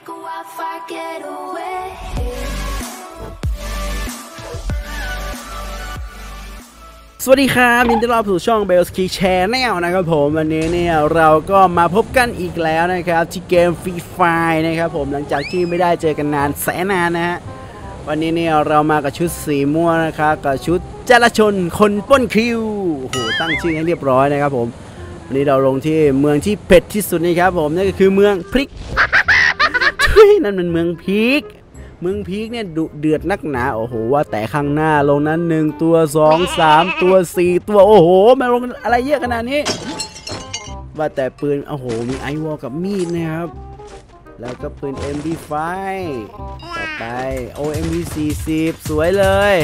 Take a Wi-Fi get away. สวัสดีครับยินดีต้อนรับสู่ช่อง b e l s k i Channel นะครับผมวันนี้เนี่ยเราก็มาพบกันอีกแล้วนะครับที่เกม Free Fire นะครับผมหลังจากที่ไม่ได้เจอกันนานแสนนานนะฮะวันนี้เนี่ยเรามากับชุดสีม่วงนะครับกับชุดจรชนคนป้นคิวโอ้โหตั้งชื่อให้เรียบร้อยนะครับผมวันนี้เราลงที่เมืองที่เผ็ดที่สุดนะครับผมนั่นก็คือเมืองพริก ทุยนั่นมันเมืองพีกเมืองพีกเนี่ยดุเดือดนักหนาโอ้โหว่าแต่ข้างหน้าลงนั้นหนึ่งตัวสองสามตัวสี่ตัวโอ้โหมาลงอะไรเยอะขนาดนี้ ว่าแต่ปืนโอ้โหมีไอวอลกับมีดนะครับแล้วก็ปืน MD5 ต่อไป OMP 40 สวยเลย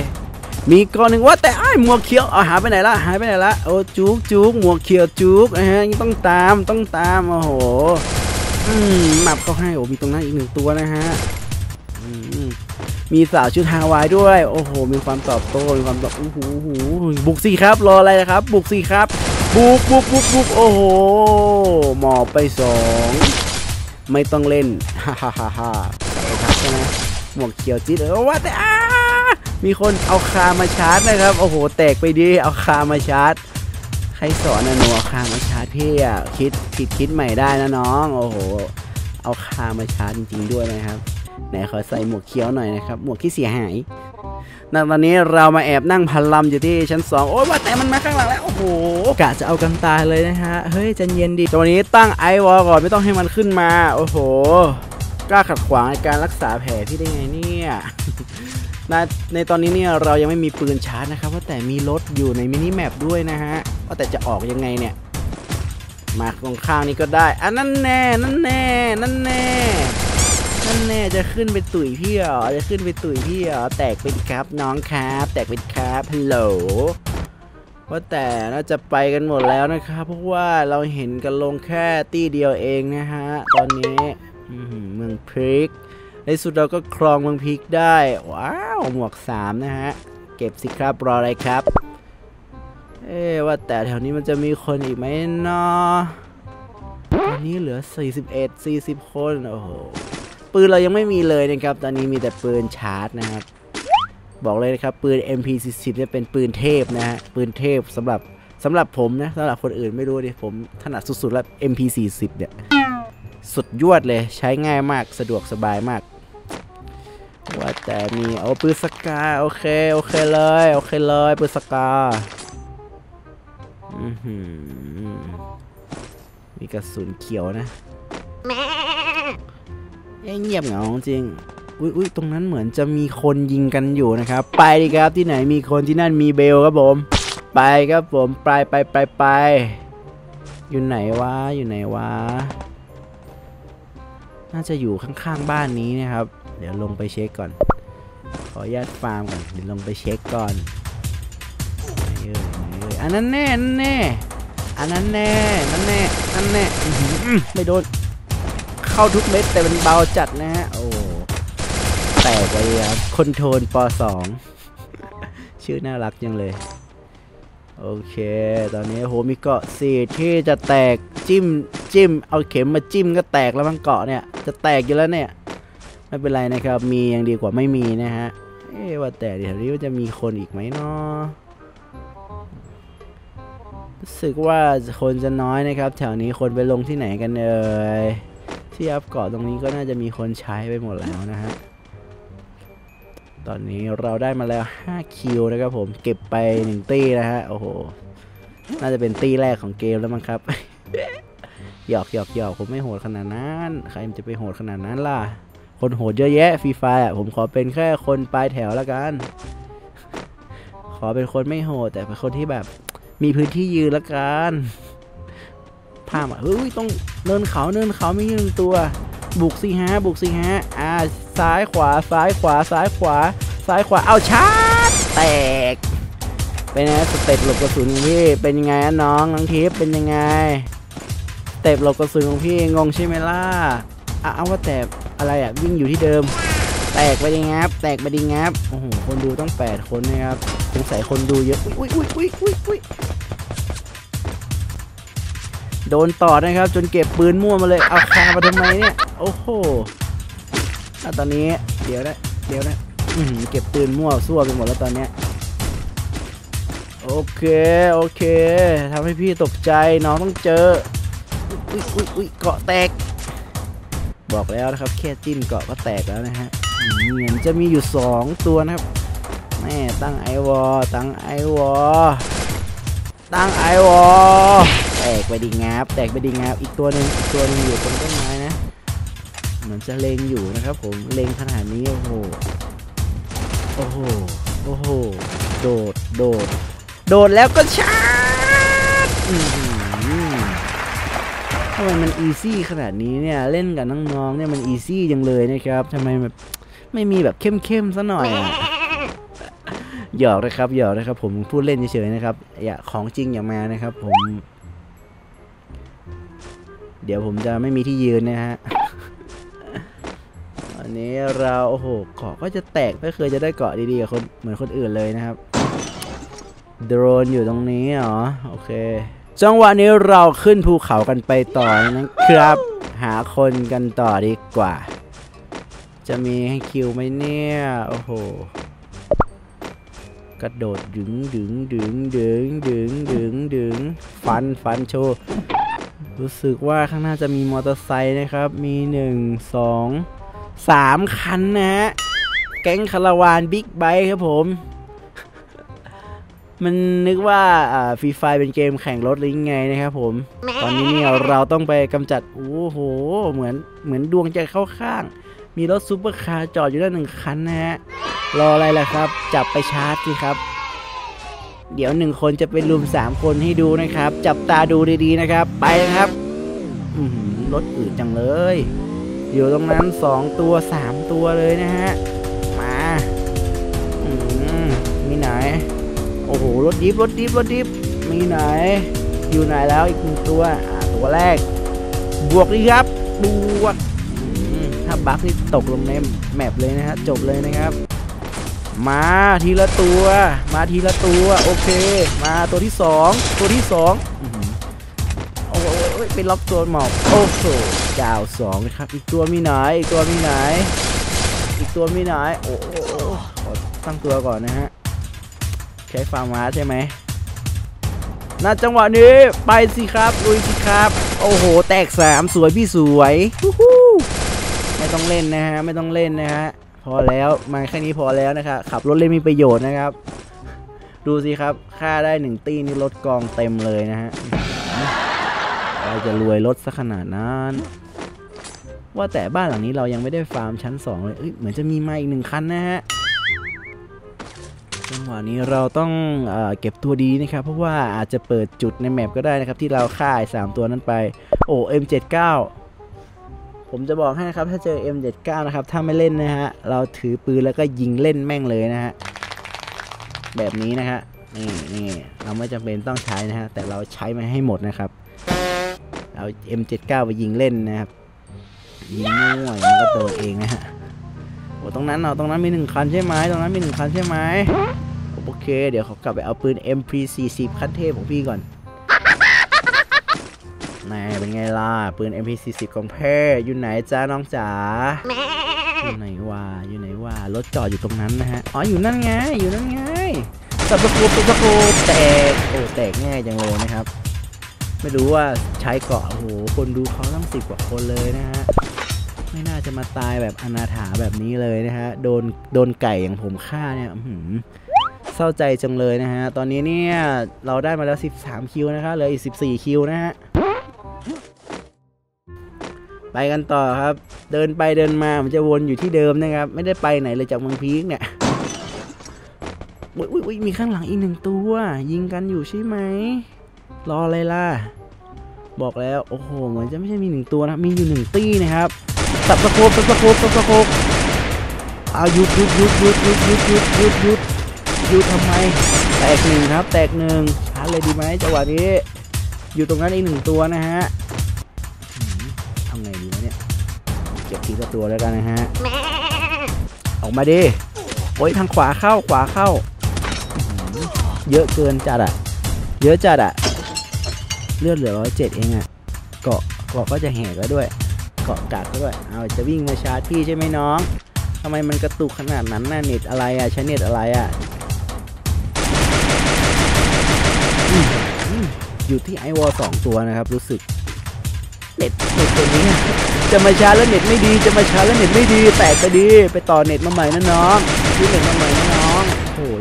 มีก้อนหนึ่งว่าแต่ไอ้หมวกเขียวเอาหายไปไหนละหายไปไหนละโอ้จุกจุกหมวกเขียวจุกนะฮะต้องตามต้องตามโอ้โห อืมหมับเขาให้โอ้มีตรงนั้นอีกหนึ่งตัวนะฮะมีสาวชุดฮาวายด้วย โอ้โห มีความตอบโต้ มีความตอบโอ้โหบุกสิครับ รออะไรนะครับ บุกสิครับ บุกบุกบุกบุกโอ้โห หมอบไปสอง ไม่ต้องเล่น ฮ่าฮ่าฮ่าฮ่าไปครับใช่ไหมหมวกเขียวจิ๊ดเออว่าแต่อ้ามีคนเอาคามาชาร์จนะครับ โอ้โห แตกไปดี เอาคามาชาร์จ ใครสอนนะหนูเอาคามาชาร์จพี่อะคิดคิดคิดใหม่ได้นะน้อง โอ้โห เอาคามาชาร์จจริง ๆ ด้วยนะครับไหนขอใส่หมวกเขียวหน่อยนะครับ หมวกที่เสียหายณตอนนี้เรามาแอบนั่งพันลำอยู่ที่ชั้นสองโอ้ยว่าแต่มันมาข้างหลังแล้ว โอ้โหกะจะเอากันตายเลยนะฮะ เฮ้ยใจเย็นดิตอนนี้ตั้งไอวอลก่อนไม่ต้องให้มันขึ้นมา โอ้โหกล้าขัดขวางในการรักษาแผลพี่ได้ไงเนี่ย ในในตอนนี้เนี่ยเรายังไม่มีปืนชาร์จนะครับว่าแต่มีรถอยู่ในมินิแมปด้วยนะฮะว่าแต่จะออกยังไงเนี่ย มาตรงข้างนี้ก็ได้อันนั่นแน่นั่นแน่นั่นแน่นั่นแน่จะขึ้นไปตุ๋ยพี่เหรอจะขึ้นไปตุ๋ยพี่เหรอแตกเป็นครับน้องครับ แตกเป็นครับฮัลโหลว่าแต่น่าจะไปกันหมดแล้วนะครับเพราะว่าเราเห็นกันลงแค่ตี้เดียวเองนะฮะตอนนี้เมืองพริก ในสุดเราก็ครองเมืองพิกได้ ว้าว หมวก 3 นะฮะ เก็บสิครับรออะไรครับ เอ๊ว่าแต่แถวนี้มันจะมีคนอีกไหมเนาะตอนนี้เหลือ 41 40 คน โอ้โห ปืนเรายังไม่มีเลยนะครับ ตอนนี้มีแต่ปืนชาร์จนะครับ บอกเลยนะครับ ปืน MP40 เนี่ยเป็นปืนเทพนะฮะ ปืนเทพสำหรับสำหรับผมนะสำหรับคนอื่นไม่รู้ดิผมถนัดสุดๆแล้ว MP40 เนี่ย สุดยวดเลยใช้ง่ายมากสะดวกสบายมาก ว่าแต่มีเอาปืนสกาโอเคโอเคเลยโอเคเลยปืนสกาอือมีกระสุนเขียวนะเอ้ยเงียบเหงาจริงอุ้ยอุ้ยตรงนั้นเหมือนจะมีคนยิงกันอยู่นะครับ ไปดิครับที่ไหนมีคนที่นั่นมีเบลครับผม ไปครับผมไปไปไปไปอยู่ไหนวะอยู่ไหนวะ น่าจะอยู่ข้างๆบ้านนี้นะครับ เดี๋ยวลงไปเช็คก่อน ขออนุญาตฟาร์มก่อน เดี๋ยวลงไปเช็คก่อนเอ้ยเอ้ยอันนั้นแน่นั่นแน่ อันนั้นแน่นั่นแน่นั่นแน่ไม่โดน เข้าทุกเม็ดแต่มันเบาจัดนะฮะ โอ้ แตกไปครับคอนโทรลปสองชื่อน่ารักจังเลย โอเค ตอนนี้โหมีเกาะสี่ที่จะแตกจิ้มจิ้ม เอาเข็มมาจิ้มก็แตกแล้วบางเกาะเนี่ย จะแตกอยู่แล้วเนี่ย ไม่เป็นไรนะครับ มียังดีกว่าไม่มีนะฮะ เอ๊ว่าแต่เดี๋ยวนี้จะมีคนอีกไหมเนาะรู้สึกว่าคนจะน้อยนะครับ แถวนี้คนไปลงที่ไหนกันเอ่ยที่อัพเกาะตรงนี้ก็น่าจะมีคนใช้ไปหมดแล้วนะฮะ ตอนนี้เราได้มาแล้ว 5 คิวนะครับผม เก็บไป 1 ตี้นะฮะ โอ้โห น่าจะเป็นตี้แรกของเกมแล้วมั้งครับ หยอกหยอกหยอกผมไม่โหดขนาดนั้น ใครมันจะไปโหดขนาดนั้นล่ะ คนโหดเยอะแยะฟรีไฟอะผมขอเป็นแค่คนปลายแถวแล้วกัน ขอเป็นคนไม่โหด แต่เป็นคนที่แบบมีพื้นที่ยืนละกันภาพอะเฮ้ยต้องเนินเขาเนินเขามีหนึ่งตัว บุกสิฮะบุกสิฮะอ่าซ้ายขวาซ้ายขวาซ้ายขวา ซ้ายขวาเอาชาร์จแตกเป็นไงสเต็ปหลบกระสุนพี่เป็นยังไงน้องน้องทิพย์เป็นยังไง ต็ปหลบกระสุนของพี่งงใช่ไหมล่ะอะเอาว่าแต่อะไรอะวิ่งอยู่ที่เดิม แตกไปดิงับ แตกไปดิงับโอ้โหคนดูต้อง 8 คนนะครับสงสัยคนดูเยอะอุ้ยอุ้ยอุ้ยอุ้ยอุ้ยโดนต่อนะครับ จนเก็บปืนมั่วมาเลยเอาคามาทำไมเนี่ยโอ้โหตอนนี้เดี๋ยวนะเดี๋ยวนะอื้อหือเก็บปืนมั่วซั่วไปหมดแล้วตอนเนี้ยโอเค โอเคทำให้พี่ตกใจน้องต้องเจอ อุ้ยอุ้ยอุ้ยเกาะแตก บอกแล้วนะครับแค่จิ้มเกาะก็แตกแล้วนะฮะเหมือนจะมีอยู่ 2 ตัวนะครับแม่ตั้งไอวอตั้งไอวอตั้งไอวอแตกไปดีงับแตกไปดีงับอีกตัวหนึ่งอีกตัวหนึงอยู่ตรงต้นไม้นะ เหมือนจะเลงอยู่นะครับ ผมเลงขนาดนี้โอ้โหโอ้โหโอ้โหโดดโดดโดดแล้วก็ชาร์จ ทำไมมันอีซี่ขนาดนี้เนี่ยเล่นกับน้องๆเนี่ยมันอีซี่จังเลยนะครับทำไมแบบไม่มีแบบเข้มๆซะหน่อยอะหยอกนะครับหยอกนะครับผมพูดเล่นเฉยๆนะครับอย่าของจริงอย่ามานะครับ ผม เดี๋ยวผมจะไม่มีที่ยืนนะฮะอันนี้เราโอ้โหเกาะก็จะแตกไม่เคยจะได้เกาะดีๆกับคนเหมือนคนอื่นเลยนะครับ โดรนอยู่ตรงนี้เหรอโอเค จังหวะนี้เราขึ้นภูเขากันไปต่อนะครับ หาคนกันต่อดีกว่า จะมีให้คิวไหมเนี่ย โอ้โห กระโดดดึงดึงดึงดึงดึงดึงดึงฟันฟันโชว์รู้สึกว่าข้างหน้าจะมีมอเตอร์ไซค์นะครับ มีหนึ่งสองสามคันนะฮะ แก๊งคาราวานบิ๊กไบค์ครับผม มันนึกว่าฟรีไฟเป็นเกมแข่งรถหรือยังไงนะครับผม ตอนนี้เนี่ยเราต้องไปกำจัด โอ้โห เหมือนเหมือนดวงจะเข้าข้าง มีรถซูเปอร์คาร์จอดอยู่ด้านหนึ่งคันนะฮะ รออะไรล่ะครับ จับไปชาร์จสิครับ เดี๋ยวหนึ่งคนจะเป็นรุมสามคนให้ดูนะครับ จับตาดูดีๆนะครับ ไปนะครับอือหือรถอืดจังเลย อยู่ตรงนั้นสองตัวสามตัวเลยนะฮะ มา อืมมีไหน โอ้โห รถดิฟรถดิฟรถดิฟมีไหน อยู่ไหนแล้วอีกหนึ่งตัวตัวแรก บวกดีครับ บวก ถ้าบัคนี่ตกลงในแมปเลยนะฮะ จบเลยนะครับ มาทีละตัว มาทีละตัว โอเค มาตัวที่สองตัวที่สองโอ้โหเป็นล็อกตัวหมอบโอ้โหดาวสองนะครับ อีกตัวมีไหน อีกตัวมีไหน อีกตัวมีไหน โอ้โหตั้งตัวก่อนนะฮะ ใช้ฟาร์มาใช่ไหมณจังหวะนี้ไปสิครับลุยสิครับ โอ้โห แตกสามสวยพี่สวยไม่ต้องเล่นนะฮะไม่ต้องเล่นนะฮะพอแล้วมาแค่นี้พอแล้วนะครับขับรถเล่นมีประโยชน์นะครับ ดูสิครับค่าได้หนึ่งตีนี่รถกองเต็มเลยนะฮะเราจะรวยรถซะขนาดนั้นว่าแต่บ้านหลังนี้เรายังไม่ได้ฟาร์มชั้น 2 เลยเอ้ยเหมือนจะมีมาอีกหนึ่งคันนะฮะ จังหวะนี้เราต้องเอเก็บตัวดีนะครับ เพราะว่าอาจจะเปิดจุดในแมปก็ได้นะครับ ที่เราฆ่าไอ้สามตัวนั้นไป โอ้ M79 ผมจะบอกให้นะครับถ้าเจอ M79 นะครับ ถ้าไม่เล่นนะฮะ เราถือปืนแล้วก็ยิงเล่นแม่งเลยนะฮะ แบบนี้นะฮะ นี่นี่เราไม่จำเป็นต้องใช้นะฮะ แต่เราใช้มันให้หมดนะครับ เอา M79 ไปยิงเล่นนะครับ ยิงมั่วๆมันก็โดนเองนะฮะโอ้ตรงนั้นเนาตรงนั้นมีหนึ่งคันใช่ไหมตรงนั้นมีหนึ่งคันใช่ไหม โอเค เดี๋ยวเขากลับไปเอาปืน MP40 คันเทพของพี่ก่อนแน่เป็นไงล่ะ ปืน MP40 ของเพ่อยู่ไหนจ้าน้องจ๋าอยู่ไหนวะอยู่ไหนวะรถจอดอยู่ตรงนั้นนะฮะ อ๋อ อยู่นั่นไง อยู่นั่นไงสับสกูปสับสกูปแตก โอ้แตกง่ายจังเลยนะครับ ไม่รู้ว่าใช้เกาะโอ้โห คนดูเขาตั้งสิบกว่าคนเลยนะฮะ ไม่น่าจะมาตายแบบอนาถาแบบนี้เลยนะฮะ โดน โดนไก่อย่างผมฆ่าเนี่ยอื้อหือ เศร้าใจจังเลยนะฮะ ตอนนี้เนี่ย เราได้มาแล้ว 13 คิวนะครับเหลืออีก 14 คิวนะฮะ ไปกันต่อครับ เดินไปเดินมามันจะวนอยู่ที่เดิมนะครับ ไม่ได้ไปไหนเลยจากเมืองพีกเนี่ยอุ๊ยอุ๊ยยมีข้างหลังอีกหนึ่งตัว ยิงกันอยู่ใช่ไหม รออะไรล่ะ บอกแล้ว โอ้โห เหมือนจะไม่ใช่มีหนึ่งตัวนะ มีอยู่หนึ่งตี้นะครับสับสะโคบสับสะโคบสับสะโคบเอาหยุดหยุดหยุดหยุดหยุดหยุดหยุดหยุดหยุด หยุดทำไม แตกหนึ่งครับ แตกหนึ่งชาร์จเลยดีไหมจังหวะนี้ อยู่ตรงนั้นอีกหนึ่งตัวนะฮะทำไงดีวะเนี่ย เก็บทีละตัวแล้วกันนะฮะ ออกมาดิ โอ้ยทางขวาเข้าขวาเข้า เยอะเกินจัดอะเยอะจัดอะเลือดเหลือร้อยเจ็ดเองอะเกาะเกาะก็จะแหกแล้วด้วย เกาะกากด้วย เอาจะวิ่งมาชาร์จพี่ใช่ไหมน้องทำไมมันกระตุกขนาดนั้นน่ะเน็ตอะไรอะใช้เน็ตอะไรอะ อยู่ที่ไอวอลสองตัวนะครับรู้สึกเน็ตเน็ตตัวนี้จะมาช้าแล้วเน็ตไม่ดี จะมาช้าแล้วเน็ตไม่ดี แตกไปดีไปต่อเน็ตมาใหม่นะน้องซื้อเน็ตมาใหม่นะน้องโอ้โห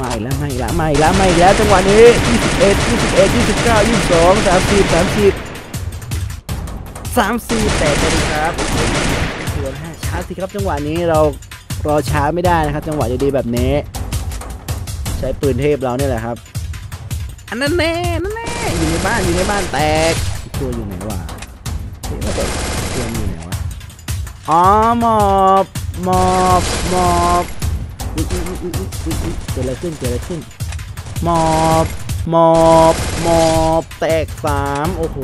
มาอีกแล้วมาอีกแล้วมาอีกแล้วมาอีกแล้วจังหวะนี้ 21 21 29 22 30 30 34แตกไปเลยครับสวนห้าช้าสิครับจังหวะนี้เรารอช้าไม่ได้นะครับ จังหวะดีๆแบบนี้ ใช้ปืนเทพเราเนี่ยแหละครับ อันนั้นแน่นั่นแน่ อยู่ในบ้านอยู่ในบ้านแตกอีกตัวอยู่ไหนวะเฮ้ยว่าแต่ตัวมันอยู่ไหนวะอ๋อหมอบหมอบหมอบอุ๊ยอุ๊ยอุ๊ยอุ๊ยอุ๊ยอุ๊ยเกิดอะไรขึ้นเกิดอะไรขึ้นหมอบหมอบหมอบแตกสามโอ้โห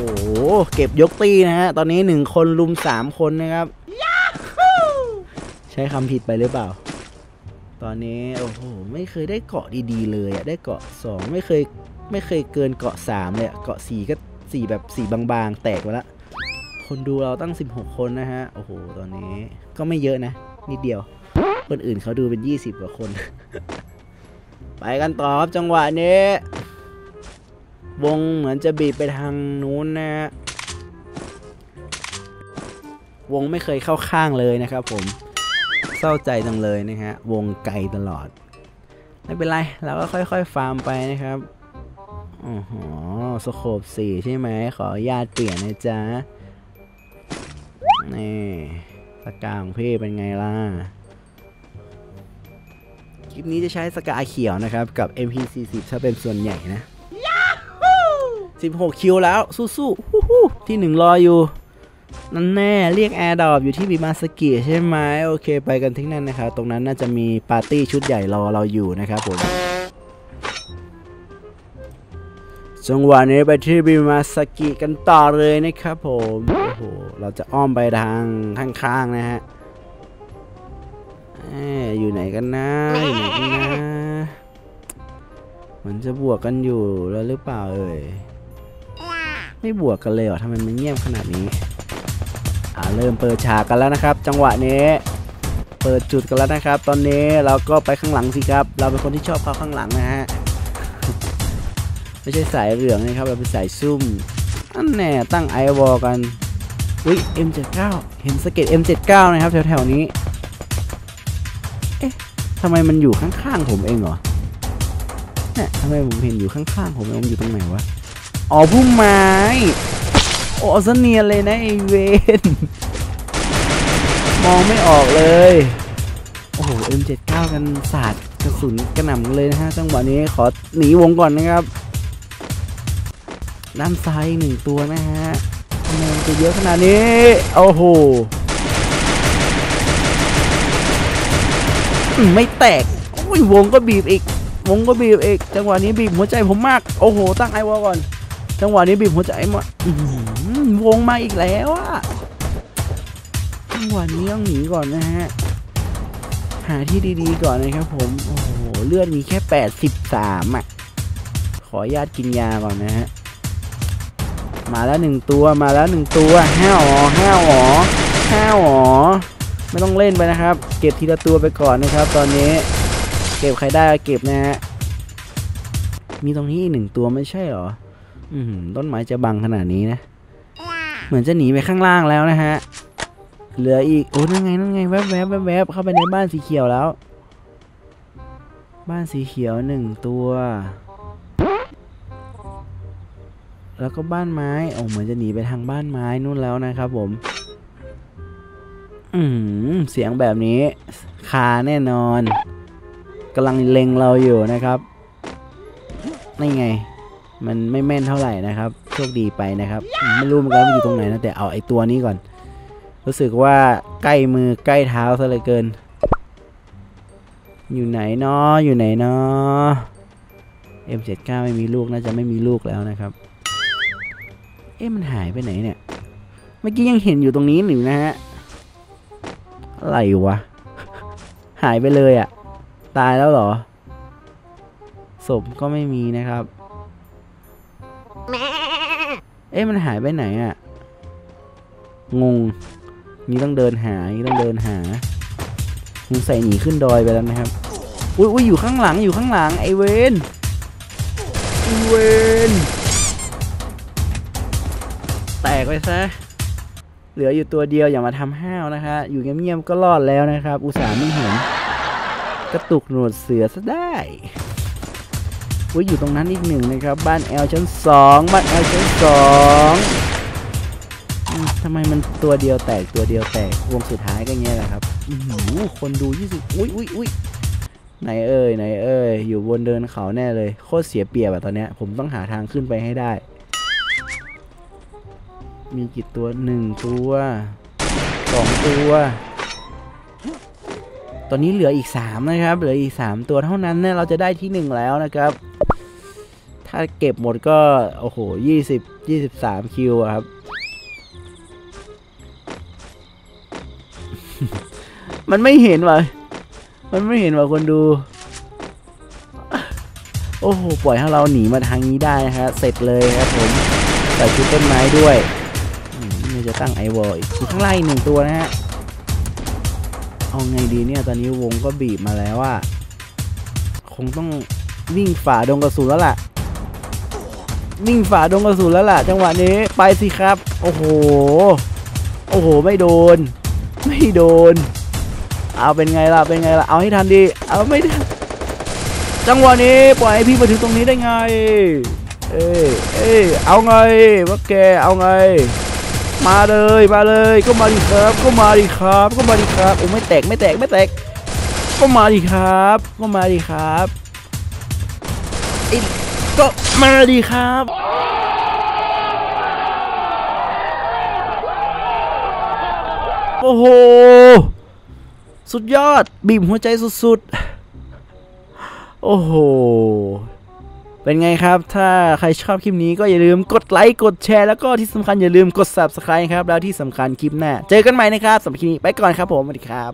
เก็บยกตีนะฮะ ตอนนี้หนึ่งคนลุมสามคนนะครับ ใช้คำผิดไปหรือเปล่า ตอนนี้ โอ้โห ไม่เคยได้เกาะดีๆเลยอะได้เกาะสองไม่เคย ไม่เคยเกินเกาะสามเลยเกาะสี่ก็สี่แบบสี่บางๆ แตกไปละ คนดูเราตั้ง 16 คนนะฮะ โอ้โห ตอนนี้ก็ไม่เยอะนะ นิดเดียว คนอื่นเขาดูเป็น 20 กว่าคน ไปกันต่อครับจังหวะนี้ วงเหมือนจะบีบไปทางนู้นนะฮะ วงไม่เคยเข้าข้างเลยนะครับผม เศร้าใจจังเลยนะฮะ วงไกลตลอด ไม่เป็นไร เราก็ค่อยๆ ฟาร์มไปนะครับ อ๋อหอสโคบสี่ใช่ไหม ขออนุญาตเปลี่ยนนะจ๊ะ นี่สกาของพี่เป็นไงล่ะ คลิปนี้จะใช้สกาเขียวนะครับ กับ MP40 ถ้าเป็นส่วนใหญ่นะ16 คิวแล้ว สู้ๆฮู้ฮู้ที่หนึ่งรออยู่ นั่นแน่ เรียกแอร์ดอปอยู่ที่บิมาสกิใช่ไหม โอเค ไปกันที่นั่นนะครับ ตรงนั้นน่าจะมีปาร์ตี้ชุดใหญ่รอเราอยู่นะครับผม จังหวะนี้ไปที่บิมาสกิกันต่อเลยนะครับผมโอ้โหเราจะอ้อมไปทางข้างๆนะฮะอยู่ไหนกันนะอยู่ไหนกันนะเหมือนจะบวกกันอยู่แล้วหรือเปล่าเอ่ยไม่บวกกันเลยเหรอทำไมมันเงียบขนาดนี้อ่าเริ่มเปิดฉากกันแล้วนะครับ จังหวะนี้ เปิดจุดกันแล้วนะครับ ตอนนี้เราก็ไปข้างหลังสิครับ เราเป็นคนที่ชอบเข้าข้างหลังนะฮะ ไม่ใช่สายเหลืองนะครับเราเป็นสายซุ่มอันแน่ตั้งไอวอลกันอุ้ย M79 เห็นสเก็ต M79 นะครับแถวๆนี้ เอ๊ะทำไมมันอยู่ข้างๆผมเองเหรอเนี่ยทำไมผมเห็นอยู่ข้างๆผมเองอยู่ตรงไหนวะอ๋อพุ่มไม้โอ้สเนียนเลยนะไอเวนมองไม่ออกเลย โอ้โห M79 กันสาดกระสุนกระหน่ำเลยนะฮะจังหวะนี้ขอหนีวงก่อนนะครับ ด้านซ้ายหนึ่งตัวนะฮะทำไมมันจะเยอะขนาดนี้ โอ้โหไม่แตกโอ้ยวงก็บีบอีก วงก็บีบอีก จังหวะนี้บีบหัวใจผมมาก โอ้โห ตั้งไอวอลก่อน จังหวะนี้บีบหัวใจมาวงมาอีกแล้วอะจังหวะนี้ต้องหนีก่อนนะฮะ หาที่ดีๆก่อนนะครับผม โอ้โห เลือดมีแค่ 83อะ ขออนุญาตกินยาก่อนนะฮะ มาแล้วหนึ่งตัวมาแล้วหนึ่งตัวห้าวหอห้าวหอห้าวหอไม่ต้องเล่นไปนะครับ เก็บทีละตัวไปก่อนนะครับ ตอนนี้เก็บใครได้ก็เก็บนะฮะมีตรงนี้อีกหนึ่งตัวไม่ใช่หรอ อืมต้นไม้จะบังขนาดนี้นะ เหมือนจะหนีไปข้างล่างแล้วนะฮะ เหลืออีก โอ้นั่นไงนั่นไงแวบแวบแวบแวบเข้าไปในบ้านสีเขียวแล้ว บ้านสีเขียวหนึ่งตัว แล้วก็บ้านไม้โอ้เหมือนจะหนีไปทางบ้านไม้นู่นแล้วนะครับผม อืมเสียงแบบนี้ คาแน่นอนกำลังเล็งเราอยู่นะครับนี่ไง มันไม่แม่นเท่าไหร่นะครับโชคดีไปนะครับ ไม่รู้เหมือนกันว่าอยู่ตรงไหนนะแต่เอาไอ้ตัวนี้ก่อน รู้สึกว่าใกล้มือใกล้เท้าซะเหลยเกิน อยู่ไหนเนาะอยู่ไหนเนาะ M79 ไม่มีลูกน่าจะไม่มีลูกแล้วนะครับ เอ๊ะมันหายไปไหนเนี่ย เมื่อกี้ยังเห็นอยู่ตรงนี้หนึ่นะฮะ อะไรวะ หายไปเลยอะ่ะ ตายแล้วเหรอ ศพก็ไม่มีนะครับ เอ๊ะมันหายไปไหนอะ่ะ งง นี่ต้องเดินหา นี่ต้องเดินหามึงใส่หนีขึ้นดอยไปแล้วนะครับ อุ้ยอุ้ยอยู่ข้างหลัง อยู่ข้างหลัง ไอเวนไอเวน แตกไปซะ เหลืออยู่ตัวเดียวอย่ามาทำห้าวนะคะ อยู่เงียบๆก็รอดแล้วนะครับ อุตส่าห์ไม่เห็น กระตุกหนวดเสือซะได้อุ้ยอยู่ตรงนั้นอีกหนึ่งนะครับ บ้านแอลชั้นสองบ้านแอลชั้นสองทำไมมันตัวเดียวแตกตัวเดียวแตกวงสุดท้ายก็เงี้ยแหละครับอื้อหือคนดูยี่สิบอุ้ยอุ้ยอุ้ยไหนเอ่ยไหนเอ่ยอยู่บนเดินเขาแน่เลย โคตรเสียเปรียบอะตอนเนี้ยผมต้องหาทางขึ้นไปให้ได้ มีกี่ตัวหนึ่งตัวสองตัว ตอนนี้เหลืออีกสามนะครับ เหลืออีกสามตัวเท่านั้นเนี่ยเราจะได้ที่หนึ่งแล้วนะครับ ถ้าเก็บหมดก็ โอ้โหยี่สิบยี่สิบสามคิวอะครับ มันไม่เห็นว่ะ มันไม่เห็นว่ะคนดูโอ้โห ปล่อยให้เราหนีมาทางนี้ได้นะฮะ เสร็จเลยครับผม ใส่ชุดต้นไม้ด้วย นี่จะตั้งไอวอลอีกอยู่ข้างล่างอีกหนึ่งตัวนะฮะเอาไงดีเนี่ยตอนนี้วงก็บีบมาแล้วว่า คงต้องวิ่งฝ่าดงกระสุนแล้วล่ะ วิ่งฝ่าดงกระสุนแล้วล่ะ จังหวะนี้ไปสิครับ โอ้โห โอ้โห ไม่โดน ไม่โดน เอาเป็นไงล่ะ เป็นไงล่ะ เอาให้ทันดี เอาไม่จังหวะนี้ปล่อยให้พี่มาถึงตรงนี้ได้ไง เอ้เอ้เอาไงวะแก เอาไง มาเลยมาเลยก็มาดิครับ ก็มาดิครับ ก็มาดิครับโอ้ไม่แตกไม่แตกไม่แตก ก็มาดิครับ ก็มาดิครับไอ้ก็มาดิครับโอ้โห สุดยอดบีบหัวใจสุดๆ โอ้โห เป็นไงครับ ถ้าใครชอบคลิปนี้ก็อย่าลืมกดไลค์ กดแชร์ แล้วก็ที่สำคัญอย่าลืมกด subscribe ครับ แล้วที่สำคัญคลิปหน้า เจอกันใหม่นะครับสำหรับคลิปนี้ไปก่อนครับผมสวัสดีครับ